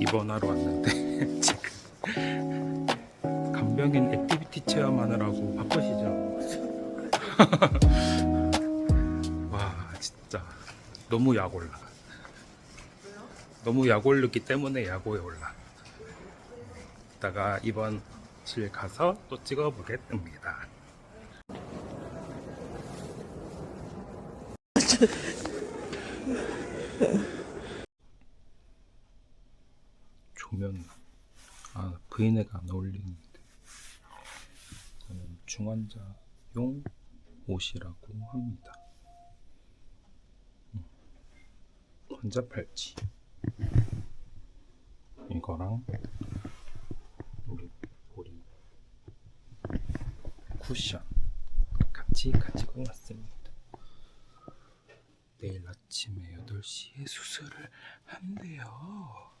입원하러 왔는데 지금 간병인 액티비티 체험하느라고 바쁘시죠? 와 진짜 너무 약 올라. 너무 약 올렸기 때문에 약오에 올라. 이따가 입원실 가서 또 찍어보겠습니다. 조명 아 브이네가 안 어울리는데 저는 중환자용 옷이라고 합니다. 음. 환자 팔찌 이거랑 우리 보리 쿠션 같이 가지고 왔습니다. 내일 아침에 8시에 수술을 한대요.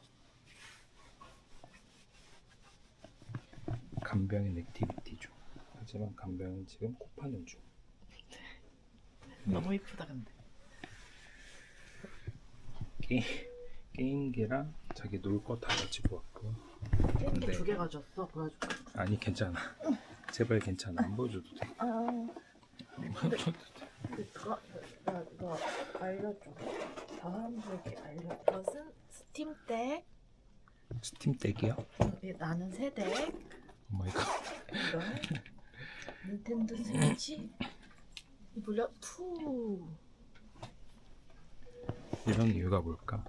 간병인 액티비티 중. 하지만 간병인 지금 코 파는 중. 너무 이쁘다 근데 게, 게임기랑 자기 놀 거 다 가지고 왔고. 게임기 네. 두개 가져왔어 보여줄까? 아니 괜찮아. 제발 괜찮아. 안 보여줘도 돼. 아안 보여줘도 돼. 근데 그거 나 이거 알려줘 사람들에게 알려 이것은 스팀덱 스팀 덱이요? 예, 나는 세덱 오 마이 갓. 닌텐도 스위치 이 물려 투 이런 이유가 뭘까?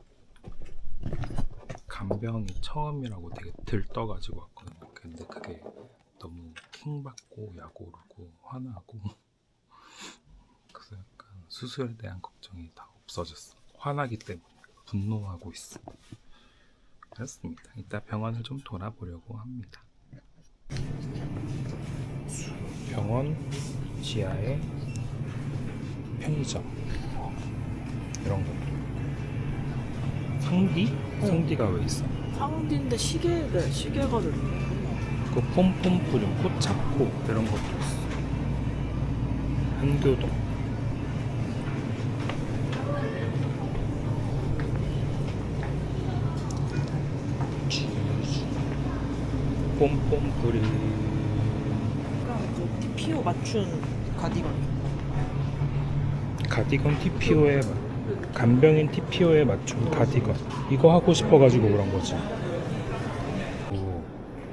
간병이 처음이라고 되게 들떠가지고 왔거든요. 근데 그게 너무 킹받고 약 오르고 화나고 그래서 약간 수술에 대한 걱정이 다 없어졌어. 화나기 때문에 분노하고 있어. 그렇습니다. 이따 병원을 좀 돌아보려고 합니다. 병원 지하에 편의점 이런 것도 상디? 상디가 왜 있어? 상디인데 시계를 시계가 됐네 그 폼폼프림, 코차코 이런 것도 있어. 한교동. 폼폼프림. 그러니까 그 TPO 맞춘 가디건 가디건 TPO에 간병인 TPO에 맞춘 가디건. 이거 하고 싶어가지고 그런 거지.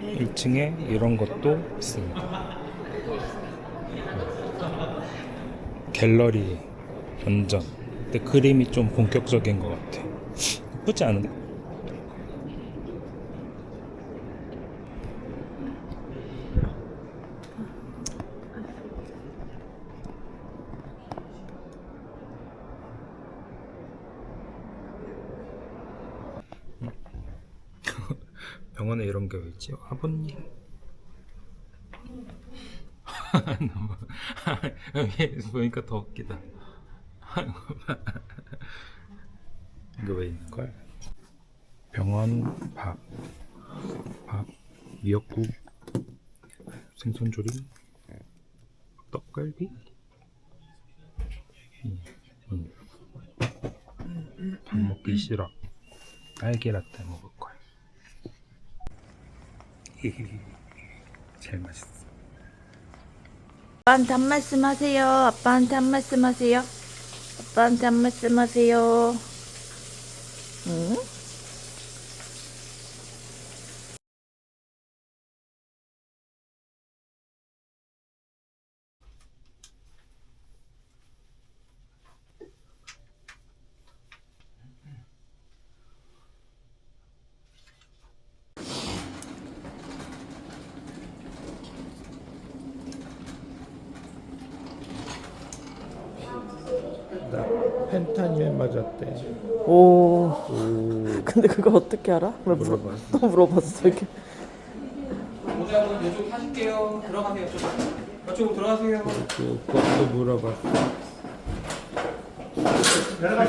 1층에 이런 것도 있습니다. 갤러리 완전. 근데 그림이 좀 본격적인 것 같아. 예쁘지 않은데? 병원에 있지? 아버님. 너무 보니까 더 웃기다. 이거 왜 있는 거야? 병원 밥, 밥, 미역국, 생선조림, 떡갈비. 음, 음. 밥 먹기 싫어. 딸기 라떼 거야. 제일 맛있어. 아빠한테 한 말씀 하세요. 아빠한테 한 말씀 하세요. 아빠한테 한 말씀 하세요. 응? 펜타닐 맞았대. 오 근데 그걸 어떻게 알아? 왜 물어, 물어봤어. 또 물어봤어 이렇게 모자는 이쪽 하실게요. 들어가세요. 저 이쪽으로 들어가세요. 그것도 물어봤어.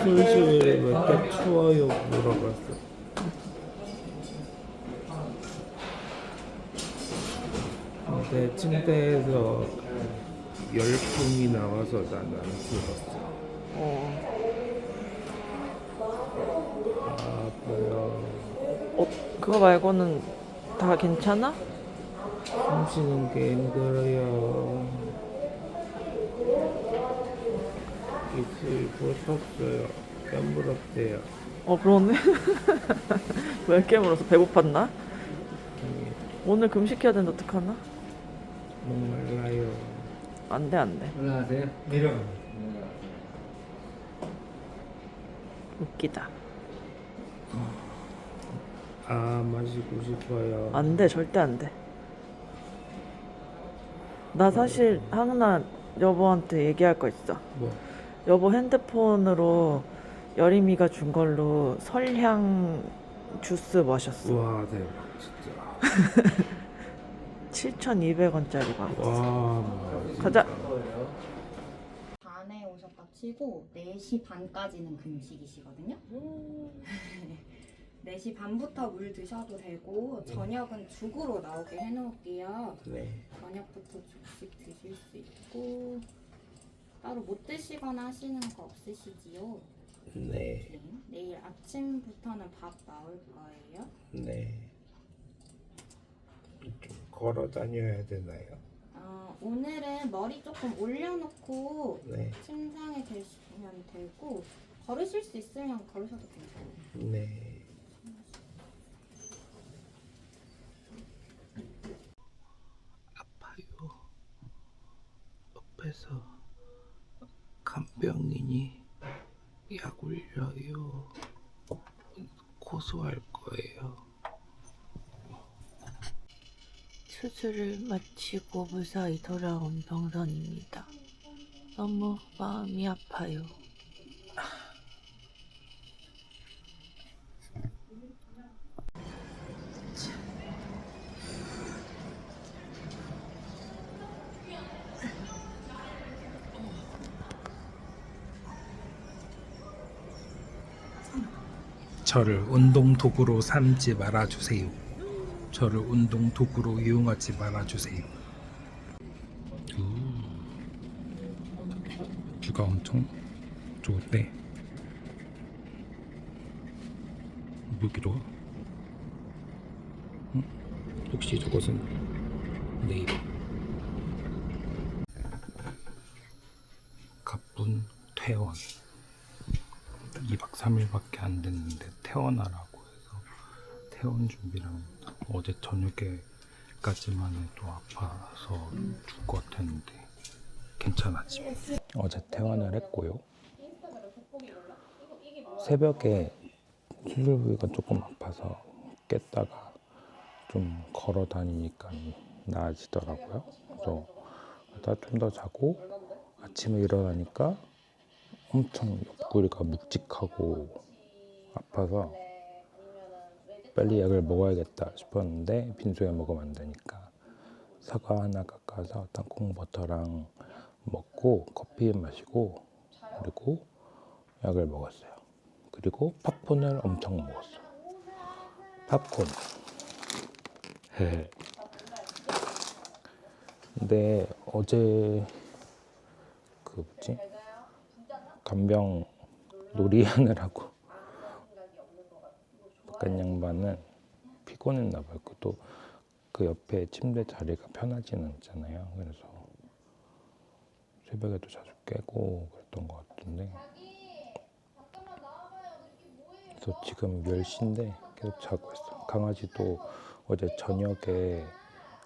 수술실에 몇개 추워요 물어봤어. 근데 침대에서 열풍이 나와서 나는 안 죽었어. 어. 아파요. 어, 그거 말고는 다 괜찮아? 숨 쉬는 게 힘들어요. 입술 부었어요. 깜부럽대요. 어 그러네. 왜 이렇게 물어서 배고팠나? 오늘 금식해야 되는데 어떡하나? 목말라요. 안 돼, 안 돼. 올라가세요. 내려. 웃기다. 아 마시고 싶어요. 안 돼, 절대 안 돼. 나 사실 하은아 여보한테 얘기할 거 있어. 뭐? 여보 핸드폰으로 여림이가 준 걸로 설향 주스 마셨어. 와 대박 진짜. 7,200원짜리 봐. 와. 가자. 반에 오셨다 치고 4시 반까지는 금식이시거든요. 4시 반부터 물 드셔도 되고 저녁은 죽으로 나오게 해놓을게요. 네. 저녁부터 죽식 드실 수 있고 따로 못 드시거나 하시는 거 없으시지요? 네. 네. 내일 아침부터는 밥 나올 거예요. 네. 좀 걸어 다녀야 되나요? 어, 오늘은 머리 조금 올려놓고 네. 침상에 계시면 되고 걸으실 수 있으면 걸으셔도 괜찮아요. 네. 아파요. 옆에서 간병인이 약 올려요. 고소할 거예요. 수술을 마치고 무사히 돌아온 병선입니다. 너무 마음이 아파요. 저를 운동 도구로 삼지 말아 주세요. 저를 운동 도구로 이용하지 말아 주세요. 뷰가 엄청 좋은데 여기로 응? 혹시 저것은 네일 가쁜 퇴원 2박 3일밖에 안 됐는데 퇴원하라고 해서 퇴원 준비랑 어제 저녁에까지만 해도 아파서 죽을 것 같았는데 괜찮아지. 어제 퇴원을 했고요. 새벽에 수술 부위가 조금 아파서 깼다가 좀 걸어 다니니까 나아지더라고요. 그래서 좀 더 자고 아침에 일어나니까 엄청 옆구리가 묵직하고 아파서 빨리 약을 먹어야겠다 싶었는데 빈속에 먹으면 안 되니까 사과 하나 깎아서 땅콩 버터랑 먹고 커피 마시고 그리고 약을 먹었어요. 그리고 팝콘을 엄청 먹었어. 팝콘. 근데 어제 그 뭐지? 간병 놀이하느라고 약간 양반은 피곤했나 봐요. 그것도 그 옆에 침대 자리가 편하지는 않잖아요. 그래서 새벽에도 자주 깨고 그랬던 것 같은데 그래서 지금 10시인데 계속 자고 있어. 강아지도 어제 저녁에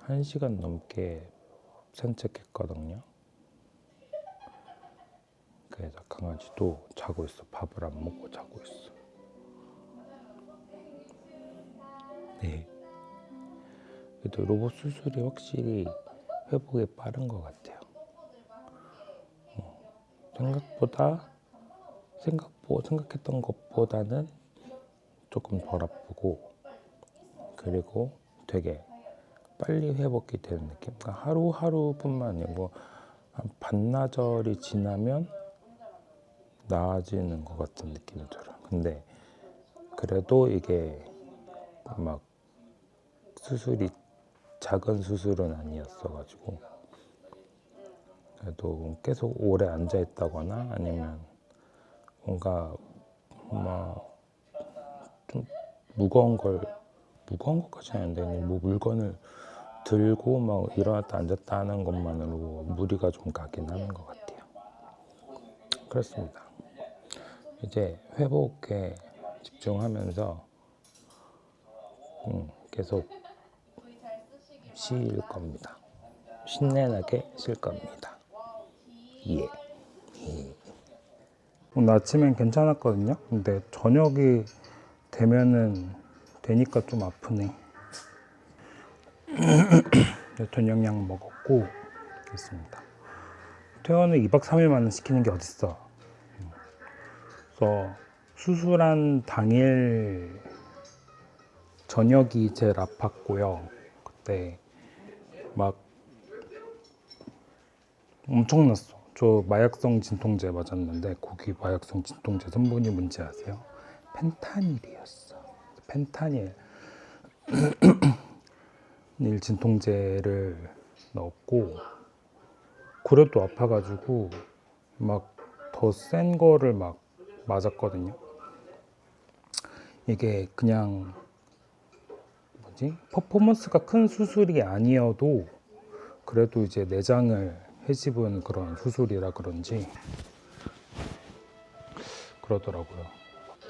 1시간 넘게 산책했거든요. 그래서 강아지도 자고 있어. 밥을 안 먹고 자고 있어. 네. 그래도 로봇 수술이 확실히 회복이 빠른 것 같아요. 어, 생각보다 생각보 생각했던 것보다는 조금 덜 아프고 그리고 되게 빨리 회복이 되는 느낌. 그러니까 하루하루뿐만 아니고 한 반나절이 지나면 나아지는 것 같은 느낌이 들어요. 근데 그래도 이게 막 수술이 작은 수술은 아니었어가지고 그래도 계속 오래 앉아 있다거나 아니면 뭔가 막좀 무거운 걸 무거운 것까지는 아닌데 그냥 뭐 물건을 들고 막 일어났다 앉았다 하는 것만으로 무리가 좀 가긴 하는 것 같아요. 그렇습니다. 이제 회복에 집중하면서 음, 계속 쉴 겁니다. 신내나게 쉴 겁니다. 예. 오늘 아침엔 괜찮았거든요. 근데 저녁이 되면은 되니까 좀 아프네. 저녁약 먹었고 됐습니다. 퇴원을 2박 3일 만에 시키는 게 어딨어. 그래서 수술한 당일 저녁이 제일 아팠고요. 그때 막 엄청났어. 저 마약성 진통제 맞았는데 거기 마약성 진통제 성분이 뭔지 아세요? 펜타닐이었어. 펜타닐 일 진통제를 넣었고 그래도 아파가지고 막 더 센 거를 막 맞았거든요. 이게 그냥 뭐지 퍼포먼스가 큰 수술이 아니어도 그래도 이제 내장을 해집은 그런 수술이라 그런지 그러더라고요.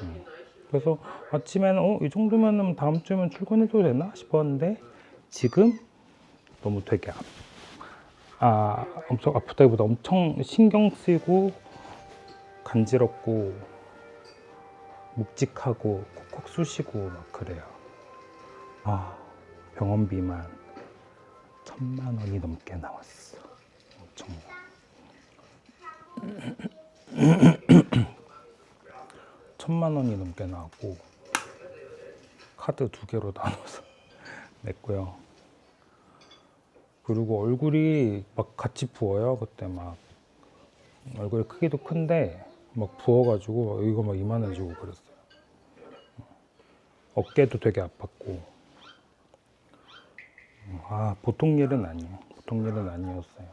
음. 그래서 아침에는 어, 이 정도면은 다음 주면 출근해도 되나 싶었는데 지금 너무 되게 아, 아 엄청 아프다기보다 엄청 신경 쓰이고 간지럽고 묵직하고 콕콕 쑤시고 막 그래요. 아 병원비만 천만 원이 넘게 나왔어. 엄청. 천만 원이 넘게 나왔고 카드 두 개로 나눠서 냈고요. 그리고 얼굴이 막 같이 부어요. 그때 막 얼굴 크기도 큰데 막 부어가지고 이거 막 이만해지고 그랬어요. 어깨도 되게 아팠고 아 보통 일은 아니에요. 보통 일은 아니었어요.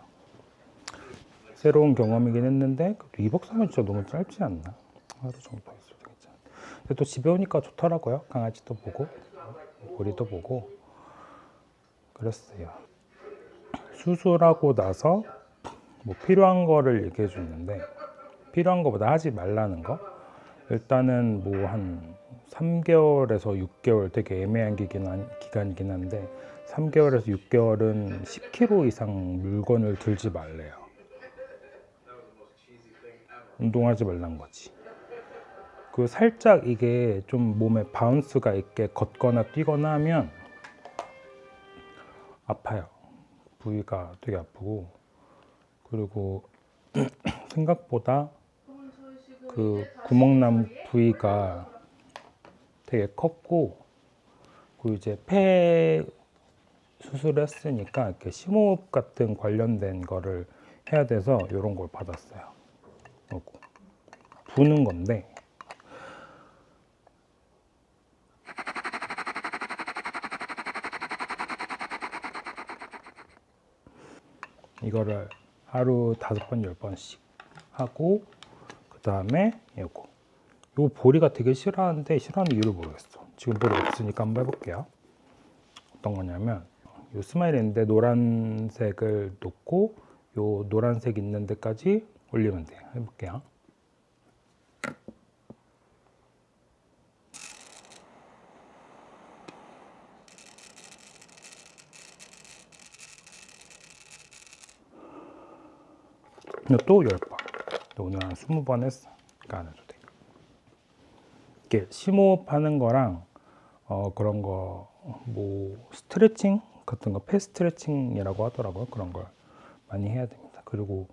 새로운 경험이긴 했는데 그래도 2박 3일 진짜 너무 짧지 않나? 하루 정도 있어도 괜찮아. 근데 또 집에 오니까 좋더라고요. 강아지도 보고 우리도 보고 그랬어요. 수술하고 나서 뭐 필요한 거를 얘기해 줬는데 필요한 거보다 하지 말라는 거 일단은 뭐 한 3개월에서 6개월 되게 애매한 기간, 기간이긴 한데 3개월에서 6개월은 10kg 이상 물건을 들지 말래요. 운동하지 말란 거지. 그 살짝 이게 좀 몸에 바운스가 있게 걷거나 뛰거나 하면 아파요. 부위가 되게 아프고 그리고 생각보다 그 구멍난 부위가 되게 컸고 그 이제 폐 수술했으니까 이렇게 심호흡 같은 관련된 거를 해야 돼서 이런 걸 받았어요. 부는 건데 이거를 하루 다섯 번, 열 번씩 하고 그 다음에 요거. 요 보리가 되게 싫어하는데 싫어하는 이유를 모르겠어. 지금 보리 없으니까 한번 해볼게요. 어떤 거냐면 요 스마일 있는데 노란색을 놓고 요 노란색 있는 데까지 올리면 돼요. 해볼게요. 또 10번. 오늘 한 20번 했어. 그러니까 안 해도 돼. 이게 심호흡 하는 거랑 어, 그런 거, 뭐, 스트레칭 같은 거, 패스트레칭이라고 하더라고요. 그런 걸 많이 해야 됩니다. 그리고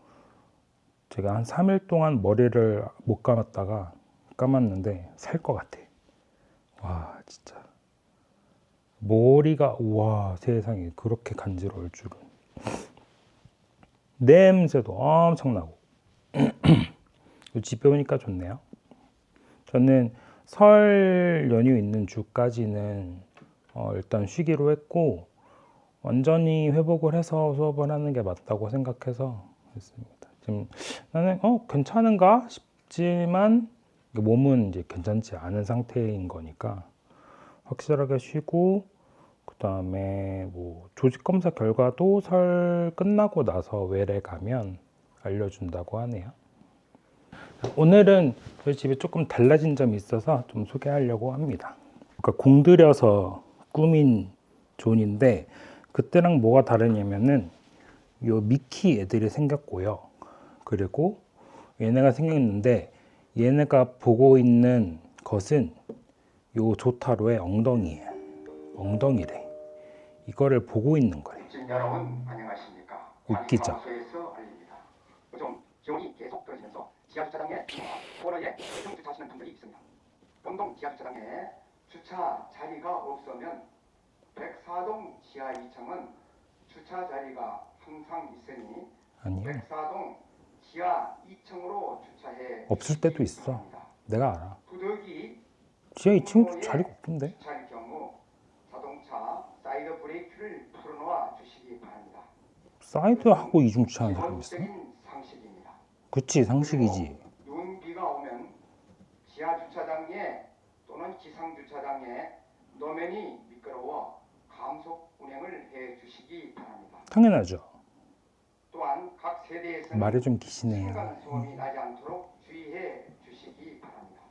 제가 한 3일 동안 머리를 못 감았다가 감았는데 살 것 같아. 와, 진짜. 머리가, 와, 세상에 그렇게 간지러울 줄은. 냄새도 엄청나고 집에 오니까 좋네요. 저는 설 연휴 있는 주까지는 어, 일단 쉬기로 했고 완전히 회복을 해서 수업을 하는 게 맞다고 생각해서 했습니다. 지금 나는 어 괜찮은가 싶지만 몸은 이제 괜찮지 않은 상태인 거니까 확실하게 쉬고 그 다음에 뭐 조직 검사 결과도 설 끝나고 나서 외래 가면 알려준다고 하네요. 오늘은 저희 집에 조금 달라진 점이 있어서 좀 소개하려고 합니다. 그러니까 공들여서 꾸민 존인데 그때랑 뭐가 다르냐면은 요 미키 애들이 생겼고요. 그리고 얘네가 생겼는데 얘네가 보고 있는 것은 요 조타로의 엉덩이에요. 엉덩이래. 이거를 보고 있는 거예요. 웃기죠? 기온이 계속 떨어지면서 지하주차장에 코너에 대중 주차하시는 분들이 있습니다. 본동 지하주차장에 주차 자리가 없으면 104동 지하 2층은 주차 자리가 항상 있으니 아니요. 104동 지하 2층으로 주차해 없을 때도 있어. 바랍니다. 내가 알아. 부득이 지하 2층 자리가 없던데. 주차할 경우 자동차 사이드 브레이크를 풀어놓아 주시기 바랍니다. 사이드하고 이중 주차하는 사람 있어? 기본적인. 그치 상식이지. 윤비가 오면 지하 주차장에 또는 기상 주차장에 노면이 미끄러워 감속 운행을 해 주시기 바랍니다. 당연하죠. 또한 각 세대에서는 말이 좀 기시네요. 층간 소음이 나지 않도록 주의해 주시기 바랍니다.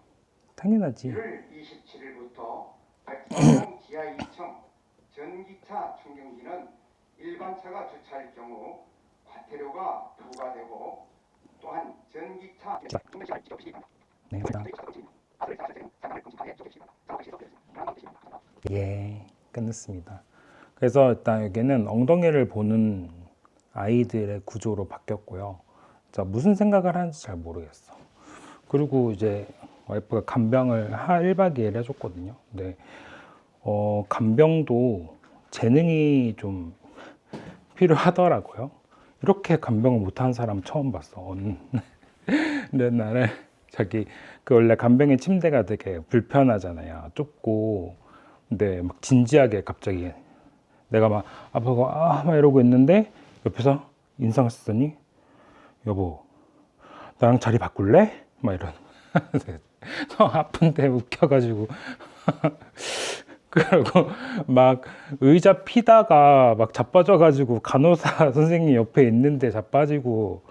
당연하지. 1월 27일부터 백사동 지하 2층 전기차 충전기는 일반 차가 주차할 경우 과태료가 부과되고 또한 전기차 자. 네, 예, 끝냈습니다. 그래서 일단 여기는 엉덩이를 보는 아이들의 구조로 바뀌었고요. 자, 무슨 생각을 하는지 잘 모르겠어. 그리고 이제 와이프가 간병을 하 1박 2일 해줬거든요. 근데 어, 간병도 재능이 좀 필요하더라고요. 이렇게 간병을 못하는 사람 처음 봤어. 근데 나는 자기 그 원래 간병의 침대가 되게 불편하잖아요. 좁고 근데 막 진지하게 갑자기 내가 막 아파고 아 막 이러고 있는데 옆에서 인상을 쓰더니 여보 나랑 자리 바꿀래? 막 이런 너 아픈데 웃겨가지고 그리고 막 의자 피다가 막 자빠져가지고 간호사 선생님 옆에 있는데 자빠지고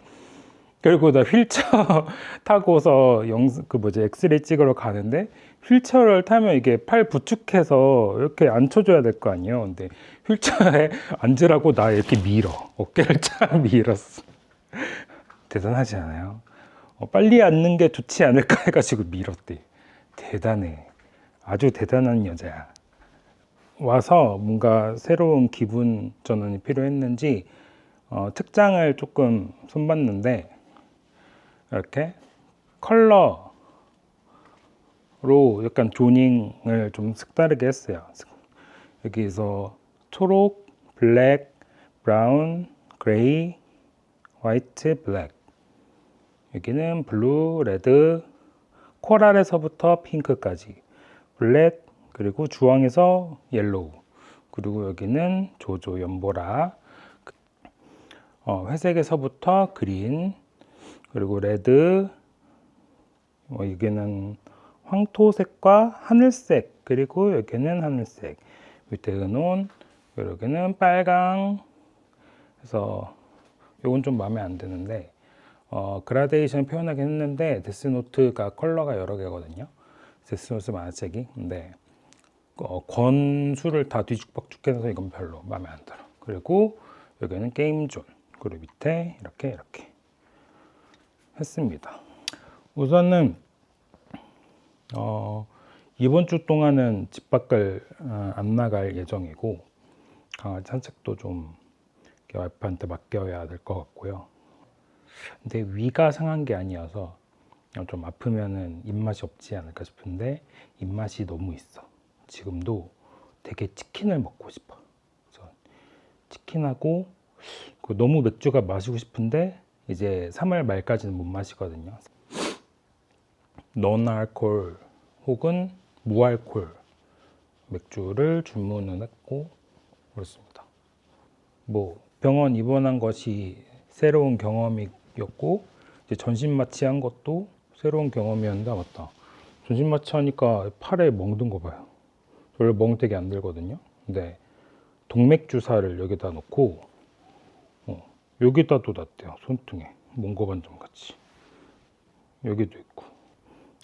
그리고 나 휠체어 타고서 영, 그 뭐지 엑스레이 찍으러 가는데 휠체어를 타면 이게 팔 부축해서 이렇게 앉혀줘야 될 거 아니에요. 근데 휠체어에 앉으라고 나 이렇게 밀어 어깨를 쫙 밀었어. 대단하지 않아요? 어, 빨리 앉는 게 좋지 않을까 해가지고 밀었대. 대단해. 아주 대단한 여자야. 와서 뭔가 새로운 기분 전환이 필요했는지 어, 책장을 조금 손봤는데 이렇게 컬러로 약간 조닝을 좀 색다르게 했어요. 여기서 초록, 블랙, 브라운, 그레이, 화이트, 블랙. 여기는 블루, 레드, 코랄에서부터 핑크까지. 블랙, 그리고 주황에서 옐로우. 그리고 여기는 조조 연보라. 어, 회색에서부터 그린. 그리고 레드. 어, 여기는 황토색과 하늘색. 그리고 여기는 하늘색. 밑에 은온. 여기는 빨강. 그래서 요건 좀 마음에 안 드는데 어, 그라데이션 표현하긴 했는데 데스노트가 컬러가 여러 개거든요. 데스노트 만화책이. 근데 어, 권수를 다 뒤죽박죽해서 이건 별로 마음에 안 들어. 그리고 여기는 게임존. 그리고 밑에 이렇게 이렇게 했습니다. 우선은 어, 이번 주 동안은 집 밖을 어, 안 나갈 예정이고 강아지 산책도 좀 와이프한테 맡겨야 될 것 같고요. 근데 위가 상한 게 아니어서 좀 아프면은 입맛이 없지 않을까 싶은데 입맛이 너무 있어. 지금도 되게 치킨을 먹고 싶어. 그래서 치킨하고 그 너무 맥주가 마시고 싶은데 이제 3월 말까지는 못 마시거든요. non-알콜 혹은 무알콜 맥주를 주문을 했고 그렇습니다. 뭐 병원 입원한 것이 새로운 경험이었고 이제 전신 마취한 것도 새로운 경험이었는데 아, 맞다. 전신 마취하니까 팔에 멍든 거 봐요. 원래 멍때기 안 들거든요. 근데 동맥 주사를 여기다 놓고 어, 여기다도 놨대요. 손등에 몽고 반점 같이 여기도 있고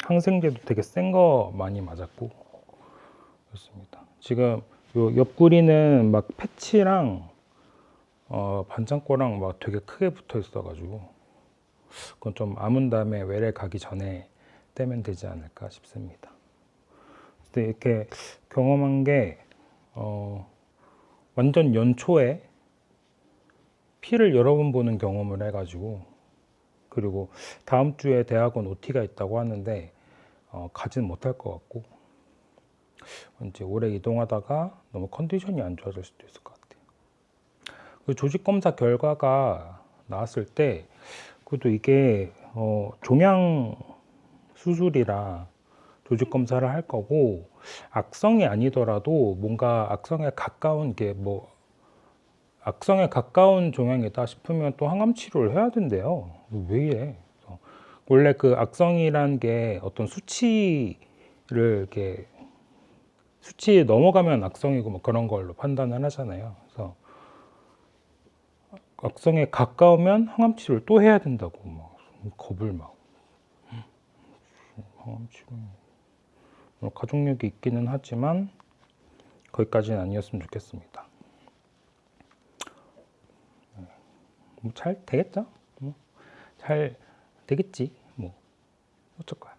항생제도 되게 센 거 많이 맞았고 그렇습니다. 지금 요 옆구리는 막 패치랑 어, 반창고랑 막 되게 크게 붙어 있어가지고 그건 좀 아문 다음에 외래 가기 전에 떼면 되지 않을까 싶습니다. 근데 이렇게 경험한 게 어, 완전 연초에 피를 여러 번 보는 경험을 해가지고 그리고 다음 주에 대학원 OT가 있다고 하는데 어, 가지는 못할 것 같고 이제 오래 이동하다가 너무 컨디션이 안 좋아질 수도 있을 것 같아요. 그 조직 검사 결과가 나왔을 때 그래도 이게 어, 종양 수술이라 조직 검사를 할 거고 악성이 아니더라도 뭔가 악성에 가까운 게 뭐 악성에 가까운 종양이다 싶으면 또 항암 치료를 해야 된대요. 왜 이래? 원래 그 악성이란 게 어떤 수치를 이렇게 수치 넘어가면 악성이고 뭐 그런 걸로 판단을 하잖아요. 그래서 악성에 가까우면 항암 치료를 또 해야 된다고 막 겁을 막 항암 치료 뭐 가족력이 있기는 하지만 거기까지는 아니었으면 좋겠습니다. 뭐 잘 되겠죠? 뭐 잘 되겠지. 뭐 어쩔 거야.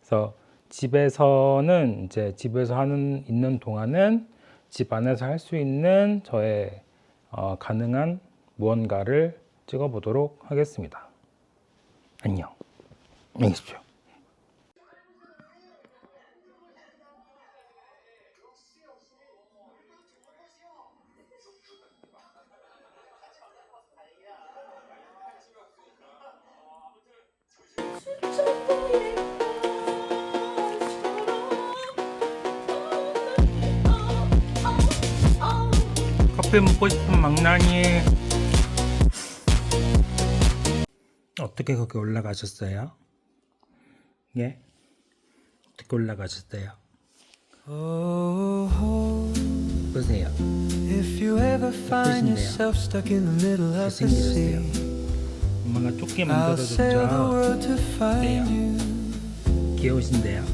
그래서 집에서는 이제 집에서 하는 있는 동안은 집 안에서 할 수 있는 저의 어, 가능한 무언가를 찍어보도록 하겠습니다. 안녕. 안녕히 계십시오. 커피 먹고 싶은 망나니 어떻게 거기 올라가셨어요? 예? 어떻게 올라가셨어요? 보세요 If you ever find 예쁘신데요? yourself stuck in the middle of the 잘생기셨어요 sea, 엄마가 좁게 I'll sail the 만들어줬죠 world to find you. 귀여우신데요?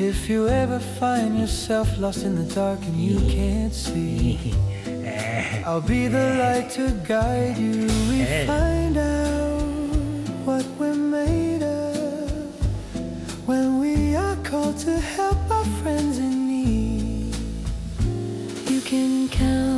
If you ever find yourself lost in the dark and you can't see, Eh. I'll be the eh. light to guide you. We eh. find out what we're made of when we are called to help our friends in need. You can count